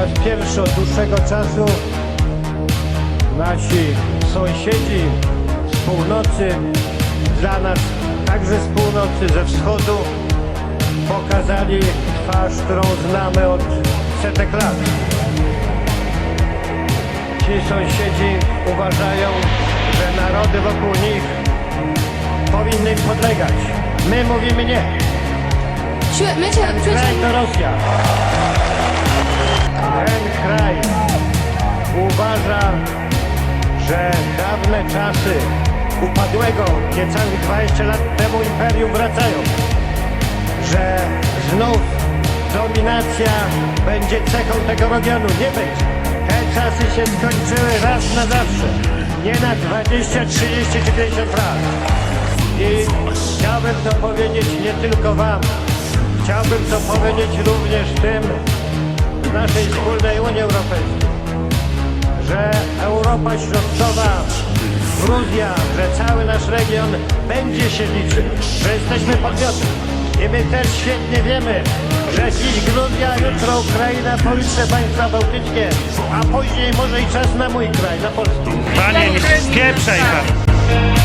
raz pierwszy od dłuższego czasu nasi sąsiedzi z północy, dla nas także z północy, ze wschodu pokazali twarz, którą znamy od setek lat. Ci sąsiedzi uważają, że narody wokół nich powinny im podlegać. My mówimy nie. 去，没去，最近。Rosja. Ten kraj uważa, że dawne czasy upadłego niecałych 20 lat temu imperium wracają. Że znów dominacja będzie cechą tego regionu. Nie będzie. Te czasy się skończyły raz na zawsze. Nie na 20, 30 czy 50 lat. I chciałbym to powiedzieć nie tylko Wam, chciałbym to powiedzieć również tym naszej wspólnej Unii Europejskiej, że Europa Środkowa, Gruzja, że cały nasz region będzie się liczył, że jesteśmy podmiotem. I my też świetnie wiemy, że dziś Gruzja, jutro Ukraina, pojutrze państwa bałtyckie, a później może i czas na mój kraj, na Polskę. Panie, nie spieprzaj pan.